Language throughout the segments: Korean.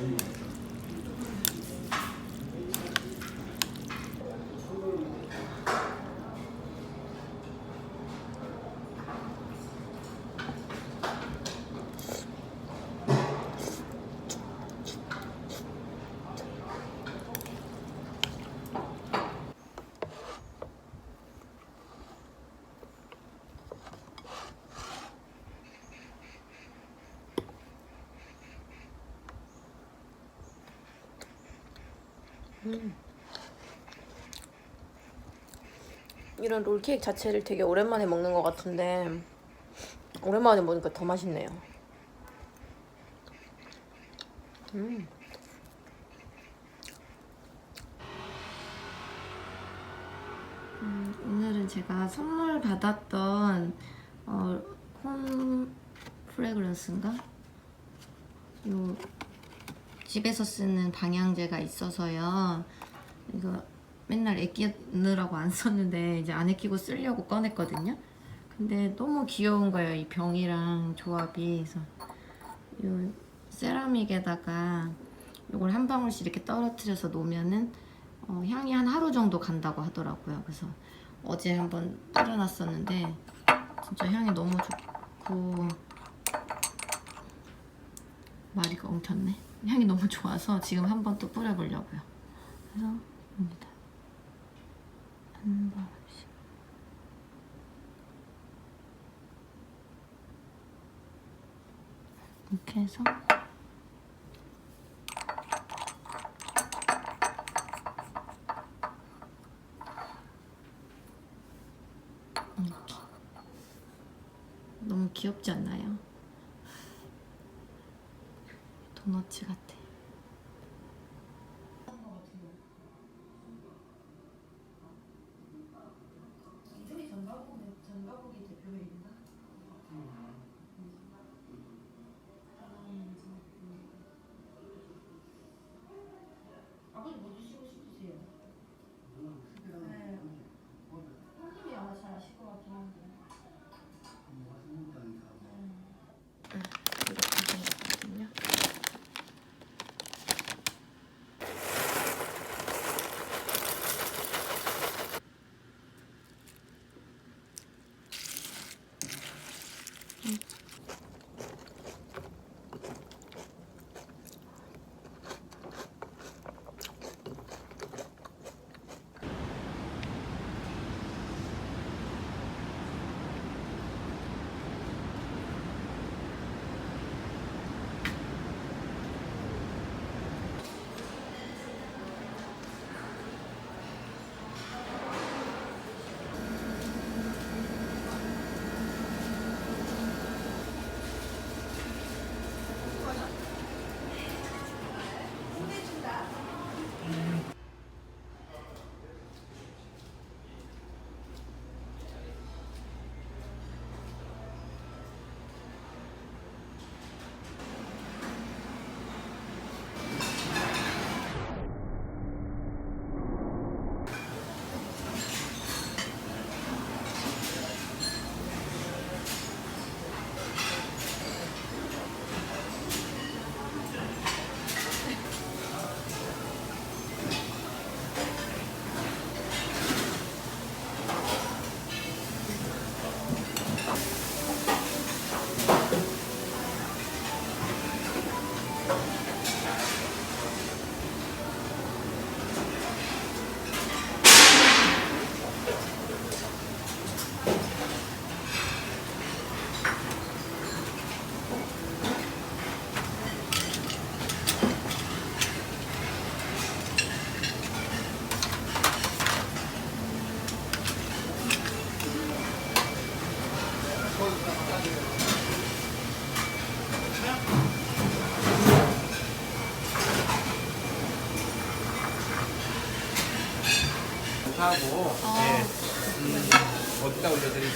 Amen. 이런 롤케이크 자체를 되게 오랜만에 먹는 것 같은데 오랜만에 먹으니까 더 맛있네요. 음. 음, 오늘은 제가 선물 받았던 어, 홈 프레그런스인가? 요 집에서 쓰는 방향제가 있어서요. 이거 맨날 애끼느라고 안 썼는데 이제 안 애끼고 쓰려고 꺼냈거든요. 근데 너무 귀여운 거예요. 이 병이랑 조합이. 그래서 요 세라믹에다가 이걸 한 방울씩 이렇게 떨어뜨려서 놓으면은 어, 향이 한 하루 정도 간다고 하더라고요. 그래서 어제 한번 뿌려놨었는데 진짜 향이 너무 좋고 마리가 엉켰네. 향이 너무 좋아서 지금 한 번 또 뿌려보려고요. 그래서 봅니다. 한 방울씩. 이렇게 해서 귀엽지 않나요? 도너츠 같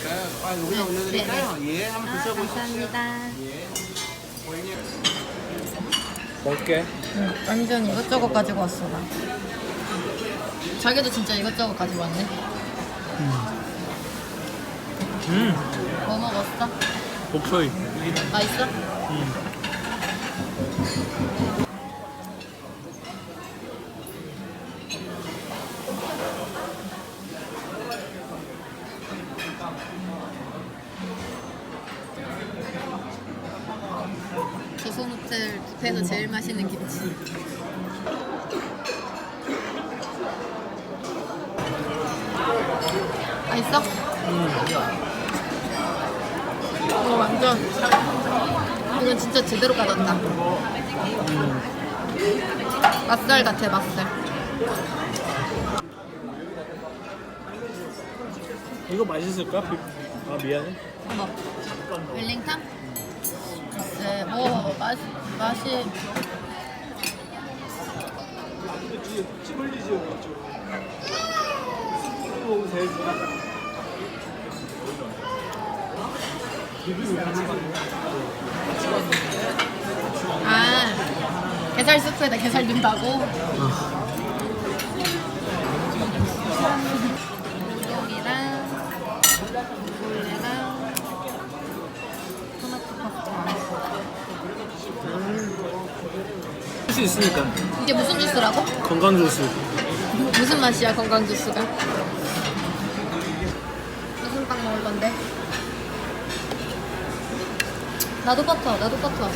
드릴까요? 아 여기다 올려드릴까요? 예, 한번 드셔보십시오. 감사합니다. 예. 고객님. 먹게. 응, 완전 이것저것 가지고 왔어 나. 자기도 진짜 이것저것 가지고 왔네. 음, 뭐 먹었어? 목소리. 맛있어? 완전 이건 진짜 제대로 까졌다. 맛살 같아 맛살. 이거 맛있을까? 비- 아 미안해. 뭐? 웰링턴? 글쎄 뭐 맛, 맛이 찌블리지 있죠. 먹으면 제일 좋 아. 아 게살 스프에다 게살 넣는다고? 우동이랑 물이랑 토마토 파스타 할수 있으니까 이게 무슨 주스라고? 건강 주스. 무슨 맛이야 건강 주스가? 무슨 빵 먹을 건데? 나도 버터 나도 버터.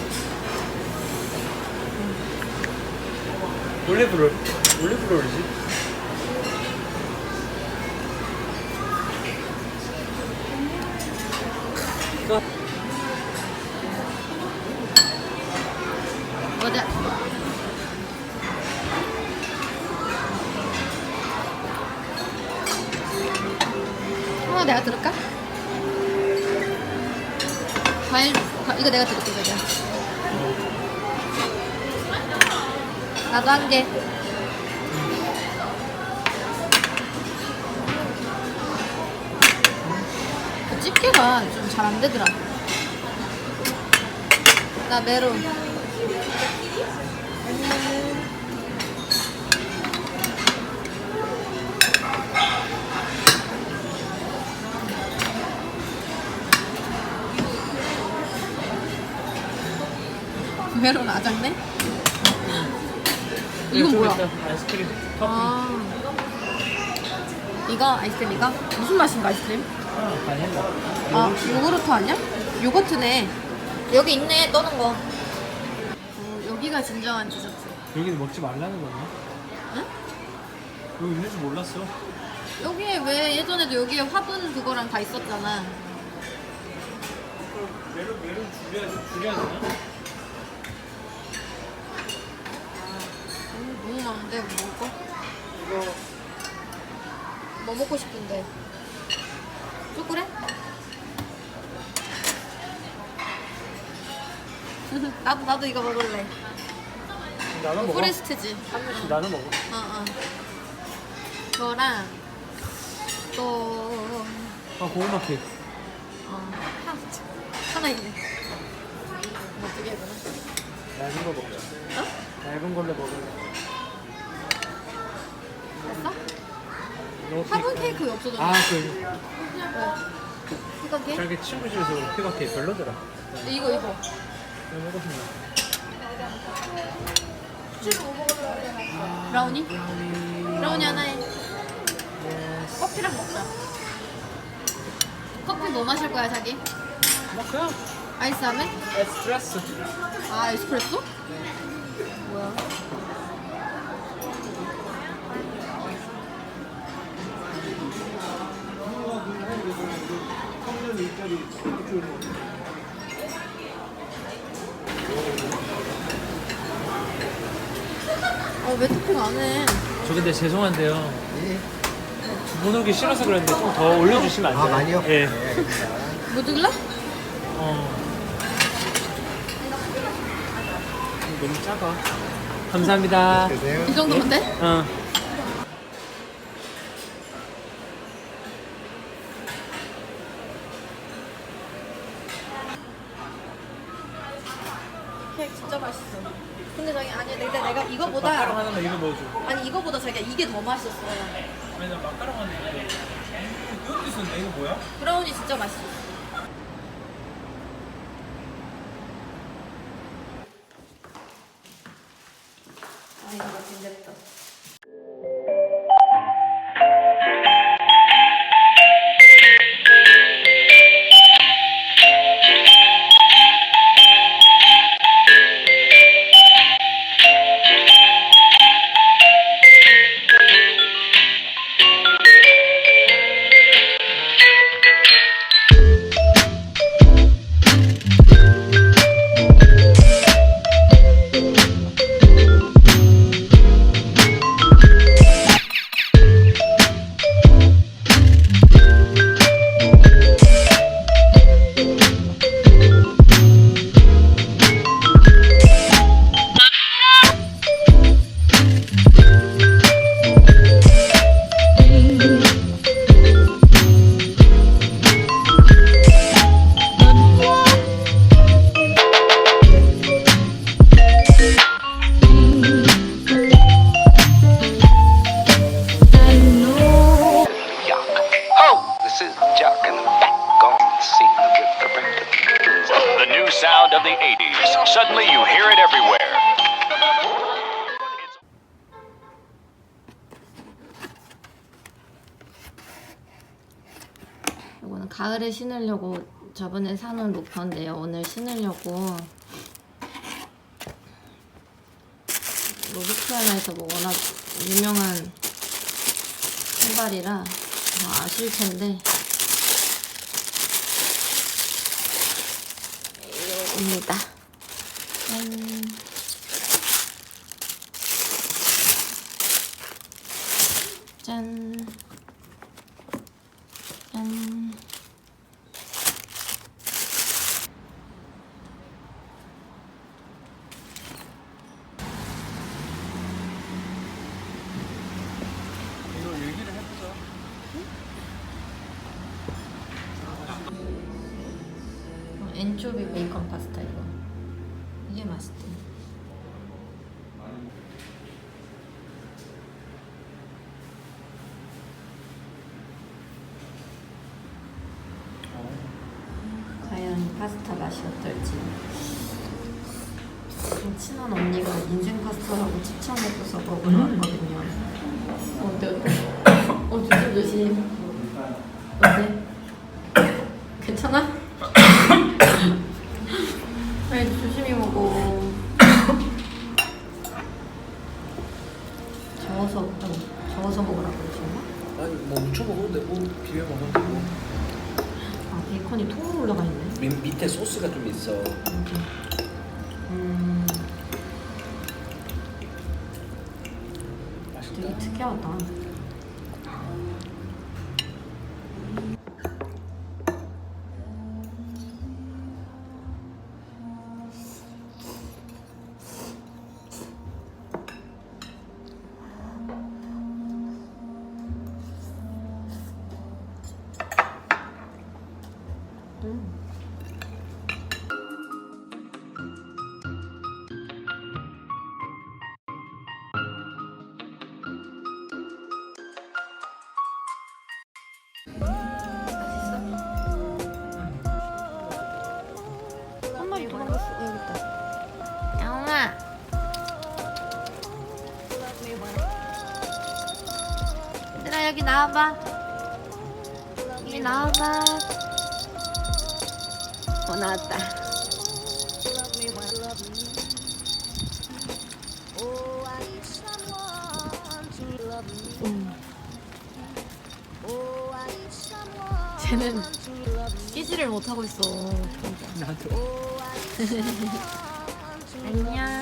보자 하나 내가 들을까? 과일 과- 이거 내가 들을게 자기야 나도 한 개. 그 집게가 좀 잘 안 되더라. 나 메론 메론 아작네? 이건 뭐야? 아이스크림. 아 이거 아이스크림 이거? 무슨 맛인가 아이스크림? 아. 아 요구르트 아니야? 요거트네 여기 있네 떠는 거 어, 여기가 진정한 디저트 여기는 먹지 말라는 거네. 응? 여기 있는 줄 몰랐어. 여기에 왜 예전에도 여기에 화분 그거랑 다 있었잖아 메론 메론 줄여야 줄여야 되나? 뭐 먹을까? 이거 뭐 먹고 싶은데 초콜릿? 나도 나도 이거 먹을래 나눠 먹어. 포레스트지 한 입씩 나눠 먹어. 어 어 그거랑 또 아 고구마 케이크. 어, 하, 하나 있네 뭐 어떻게 해보나? 얇은 거 먹자. 어? 얇은 걸로 먹을래. 너 화분 케이크 왜 없어졌냐? 아, 그 왜? 이거 케이크? 자기 친구 집에서 피가 케이크 별로더라. 이거 이거 잘 먹었습니다. 브라우니? 브라우니 하나에 커피랑 먹자 커피 뭐 마실 거야 자기? 뭐 그냥 아이스하면? 에스프레소. 아 에스프레소? 뭐야? 어왜 토핑 안 해? 저 근데 죄송한데요. 두 분 오기 싫어서 그랬는데 좀 더 올려주시면 안 돼요? 아, 많이요? 예. 뭐 들라? 어. 너무 작아. 감사합니다. 되세요? 이 정도면 돼? 어. 케이크 진짜 맛있어. 근데 자기 아니 근데 내가 마카롱 이거보다 하나만 이거 넣어줘. 아니 이거보다 자기가 이게 더 맛있었어. 아니 나 마카롱 하나 이거. 이거 있었네. 이거 뭐야? 브라우니 진짜 맛있어. Suddenly you hear it everywhere. 이거는 가을에 신으려고 저번에 사놓은 로퍼인데요. 오늘 신으려고 로비티아나에서 뭐 워낙 유명한 신발이라 다 아실 텐데 이겁니다. 짠. 짠. 짠. 엔초비 베이컨 파스타 이거. 이게 맛있대. 과연 파스타 맛이 어떨지. 좀 친한 언니가 인생 파스타라고 추천해줘서 먹으러 왔거든요. 어때? 어때? 어 조심 조심. 어때? 되게 특이하다. 나와봐. 여기 나와봐. 어 나왔다. 음. 쟤는 끼지를 못 하고 있어. 나도. 안녕.